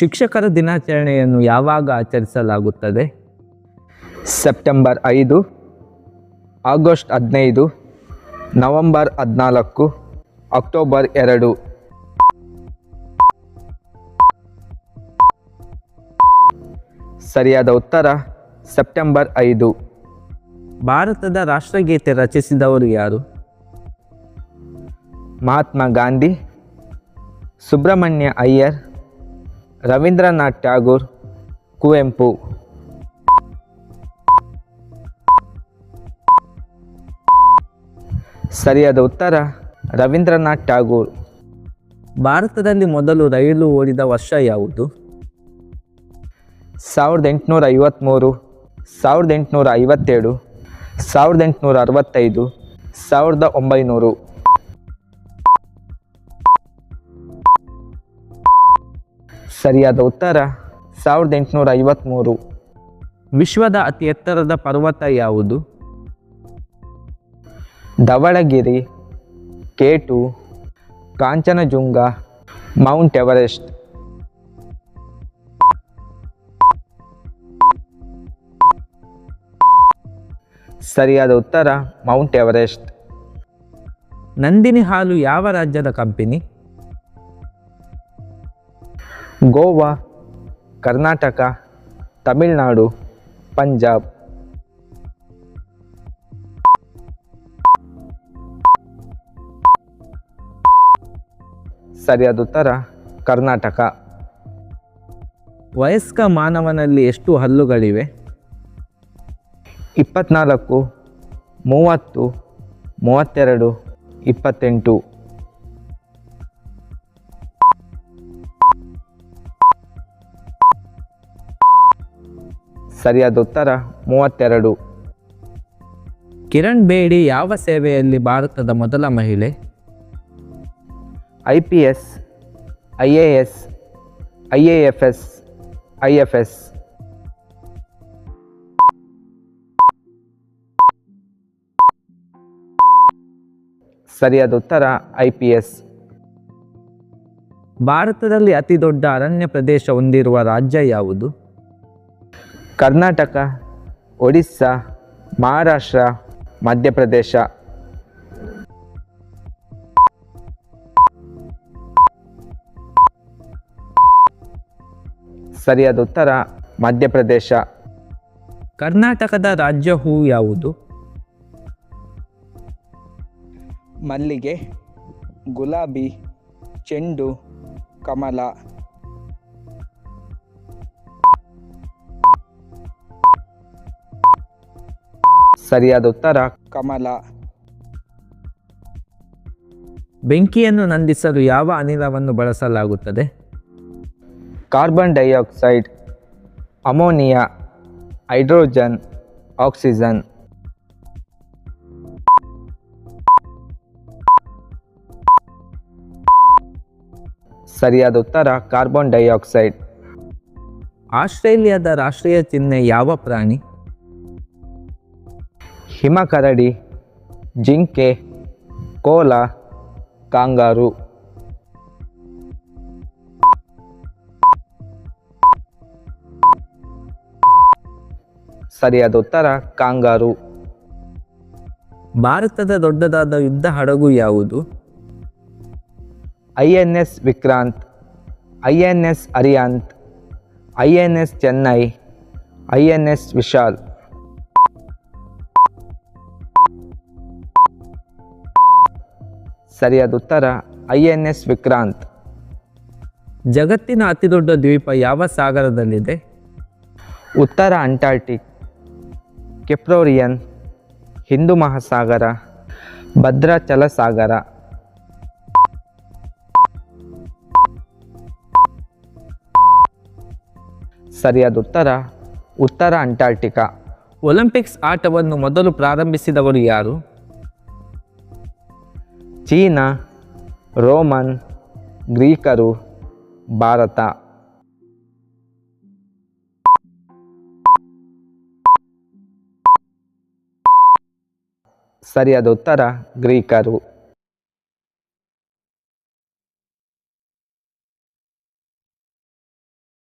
ಶಿಕ್ಷಕರ ದಿನಾಚರಣೆಯನ್ನು ಯಾವಾಗ ಆಚರಿಸಲಾಗುತ್ತದೆ? ಸೆಪ್ಟೆಂಬರ್ ಐದು ಆಗಸ್ಟ್ ಹದಿನೈದು ನವಂಬರ್ ಹದಿನಾಲ್ಕು ಅಕ್ಟೋಬರ್ ಎರಡು. ಸರಿಯಾದ ಉತ್ತರ ಸೆಪ್ಟೆಂಬರ್ ಐದು. ಭಾರತದ ರಾಷ್ಟ್ರಗೀತೆ ರಚಿಸಿದವರು ಯಾರು? ಮಹಾತ್ಮ ಗಾಂಧಿ ಸುಬ್ರಹ್ಮಣ್ಯ ಅಯ್ಯರ್ ರವೀಂದ್ರನಾಥ್ ಟ್ಯಾಗೂರ್ ಕುವೆಂಪು. ಸರಿಯಾದ ಉತ್ತರ, ರವೀಂದ್ರನಾಥ್ ಟ್ಯಾಗೂರ್ ಭಾರತದಲ್ಲಿ ಮೊದಲು ರೈಲು ಓಡಿದ ವರ್ಷ ಯಾವುದು? ಸಾವಿರದ ಎಂಟುನೂರ ಐವತ್ತ್ಮೂರು ಸಾವಿರದ ಎಂಟುನೂರ ಐವತ್ತೇಳು, ಸಾವಿರದ ಎಂಟುನೂರ ಅರವತ್ತೈದು, ಸಾವಿರದ ಒಂಬೈನೂರು. ಸರಿಯಾದ ಉತ್ತರ, ಸಾವಿರದ ಎಂಟುನೂರ ಐವತ್ತ್ಮೂರು ವಿಶ್ವದ ಅತಿ ಎತ್ತರದ ಪರ್ವತ ಯಾವುದು? Dhaulagiri, K two, Kanchenjunga, Mount Everest. ಸರಿಯಾದ ಉತ್ತರ, ಮೌಂಟ್ ಎವರೆಸ್ಟ್. ನಂದಿನಿ ಹಾಲು ಯಾವ ರಾಜ್ಯದ ಕಂಪನಿ? ಗೋವಾ ಕರ್ನಾಟಕ ತಮಿಳುನಾಡು ಪಂಜಾಬ್. ಸರಿಯಾದ ಉತ್ತರ ಕರ್ನಾಟಕ. ವಯಸ್ಕ ಮಾನವನಲ್ಲಿ ಎಷ್ಟು ಹಲ್ಲುಗಳಿವೆ? ಇಪ್ಪತ್ನಾಲ್ಕು ಮೂವತ್ತು ಮೂವತ್ತೆರಡು ಇಪ್ಪತ್ತೆಂಟು. ಸರಿಯಾದ ಉತ್ತರ ಮೂವತ್ತೆರಡು. ಕಿರಣ್ ಬೇಡಿ ಯಾವ ಸೇವೆಯಲ್ಲಿ ಭಾರತದ ಮೊದಲ ಮಹಿಳೆ? I P S I A S I A F S I F S. ಸರಿಯಾದ ಉತ್ತರ ಐ ಪಿ ಎಸ್. ಭಾರತದಲ್ಲಿ ಅತಿ ದೊಡ್ಡ ಅರಣ್ಯ ಪ್ರದೇಶ ಹೊಂದಿರುವ ರಾಜ್ಯ ಯಾವುದು? ಕರ್ನಾಟಕ ಒಡಿಸ್ಸಾ ಮಹಾರಾಷ್ಟ್ರ ಮಧ್ಯಪ್ರದೇಶ. ಸರಿಯಾದ ಉತ್ತರ ಮಧ್ಯಪ್ರದೇಶ. ಕರ್ನಾಟಕದ ರಾಜ್ಯ ಹೂವು ಯಾವುದು? ಮಲ್ಲಿಗೆ ಗುಲಾಬಿ ಚೆಂಡು ಕಮಲ. ಸರಿಯಾದ ಉತ್ತರ? ಕಮಲ. ಬೆಂಕಿಯನ್ನು ನಂದಿಸಲು ಯಾವ ಅನಿಲವನ್ನು ಬಳಸಲಾಗುತ್ತದೆ? Carbon dioxide ammonia hydrogen oxygen. ಸರಿಯಾದ ಉತ್ತರ ಕಾರ್ಬನ್ ಡೈಆಕ್ಸೈಡ್. ಆಸ್ಟ್ರೇಲಿಯಾದ ರಾಷ್ಟ್ರೀಯ ಚಿಹ್ನೆ ಯಾವ ಪ್ರಾಣಿ? ಹಿಮಕರಡಿ ಜಿಂಕೆ ಕೋಲ ಕಾಂಗಾರು. ಸರಿಯಾದ ಉತ್ತರ ಕಾಂಗಾರು. ಭಾರತದ ದೊಡ್ಡದಾದ ಯುದ್ಧ ಹಡಗು ಯಾವುದು? I N S Vikrant I N S Arihant I N S Chennai I N S Vishal. ಸರಿಯಾದ ಉತ್ತರ ಐ ಎನ್ ಎಸ್ ವಿಕ್ರಾಂತ್. ಜಗತ್ತಿನ ಅತಿದೊಡ್ಡ ದ್ವೀಪ ಯಾವ ಸಾಗರದಲ್ಲಿದೆ? ಉತ್ತರ ಅಂಟಾರ್ಟಿಕ್ ಕೆಪ್ರೋರಿಯನ್ ಹಿಂದೂ ಮಹಾಸಾಗರ ಭದ್ರಾಚಲ ಸಾಗರ ಸರಿಯಾದ ಉತ್ತರ ಉತ್ತರ ಅಂಟಾರ್ಟಿಕಾ ಒಲಿಂಪಿಕ್ಸ್ ಆಟವನ್ನು ಮೊದಲು ಪ್ರಾರಂಭಿಸಿದವರು ಯಾರು? ಚೀನಾ ರೋಮನ್ ಗ್ರೀಕರು ಭಾರತ. ಸರಿಯಾದ ಉತ್ತರ ಗ್ರೀಕರು.